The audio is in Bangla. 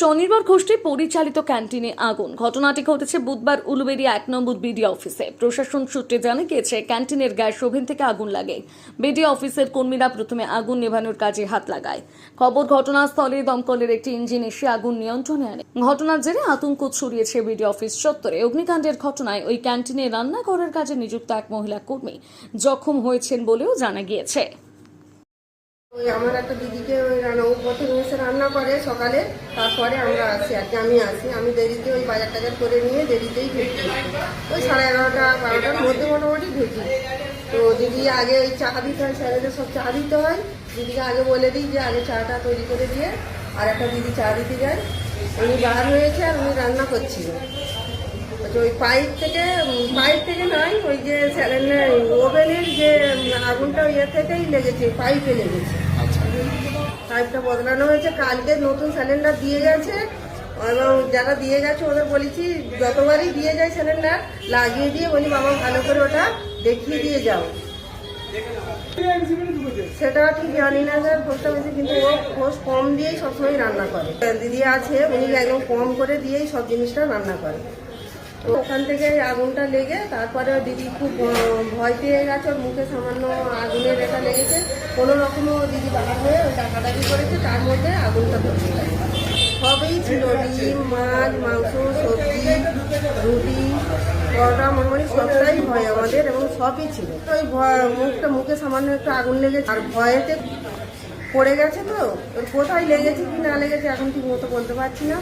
শনিবার গোষ্ঠী পরিচালিত ক্যান্টিনে আগুন। ঘটনাটি ঘটেছে বুধবার উলুবেড়িয়া এক নম্বর বিডি অফিসে। প্রশাসন সূত্রে জানা গিয়েছে, ক্যান্টিনের গ্যাস ওভেন থেকে আগুন লাগে। বিডি অফিসের কর্মীরা প্রথমে আগুন নেভানোর কাজে হাত লাগায়। খবর ঘটনাস্থলে দমকলের একটি ইঞ্জিন এসে আগুন নিয়ন্ত্রণে আনে। ঘটনার জেরে আতঙ্ক ছড়িয়েছে বিডি অফিস চত্বরে। অগ্নিকাণ্ডের ঘটনায় ওই ক্যান্টিনে রান্নাঘরের কাজে নিযুক্ত এক মহিলা কর্মী জখম হয়েছেন বলেও জানা গিয়েছে। ওই আমার একটা দিদিকে ওই রান্না, ও প্রথমে এসে রান্না করে সকালে, তারপরে আমরা আসি আর কি আমি আসি। আমি দেরিতে ওই বাজার টাজার করে নিয়ে দেরিতেই ঢুকি ওই সাড়ে এগারোটা, বারোটার মধ্যে মোটামুটি ঢুকি। তো দিদি আগে ওই চা দিতে হয় স্যারেদের সব চা দিতে হয়। দিদিকে আগে বলে দিই যে আগে চাটা তৈরি করে দিয়ে আর একটা দিদি চা দিতে যায়। উনি বার হয়েছে আর উনি রান্না করছিল। বলছে ওই পাইপ থেকে পাইপ থেকে নয়, ওই যে ওভেনের যে আগুনটা ইয়ে থেকেই লেগেছে, পাইপে লেগেছে। পাইপটা বদলানো হয়েছে। কালকে নতুন সিলিন্ডার দিয়ে গেছে। এবং যারা দিয়ে গেছে, ওদের বলেছি, যতবারই দিয়ে যায় সিলিন্ডার লাগিয়ে দিয়ে বলি, বাবা, ভালো করে ওটা দেখিয়ে দিয়ে যাও। সেটা ঠিক জানি না স্যার পোস্ট অফিসে কিন্তু ও পোস্ট কম দিয়েই সবসময় রান্না করে। দিদি আছে, উনি একদম কম করে দিয়েই সব জিনিসটা রান্না করে। ওখান থেকে আগুনটা লেগে, তারপরে দিদি খুব ভয় পেয়ে গেছে মুখে সামান্য আগুনের রেখা লেগেছে। কোনো রকমও দিদি বার হয়ে ওই ডাকাডাকি করেছে, তার মধ্যে আগুনটা ধরতে সবই ছিল, ডিম, মাছ, মাংস, সবজি, রুটি, পরোটা মোটামুটি সবটাই ভয় আমাদের এবং সবই ছিল। ওই ভয়- মুখটা, মুখে সামান্য একটু আগুন লেগেছে। আর ভয়েতে পড়ে গেছে তো কোথায় লেগেছে কি না লেগেছে এখন ঠিক মতো বলতে পারছি না।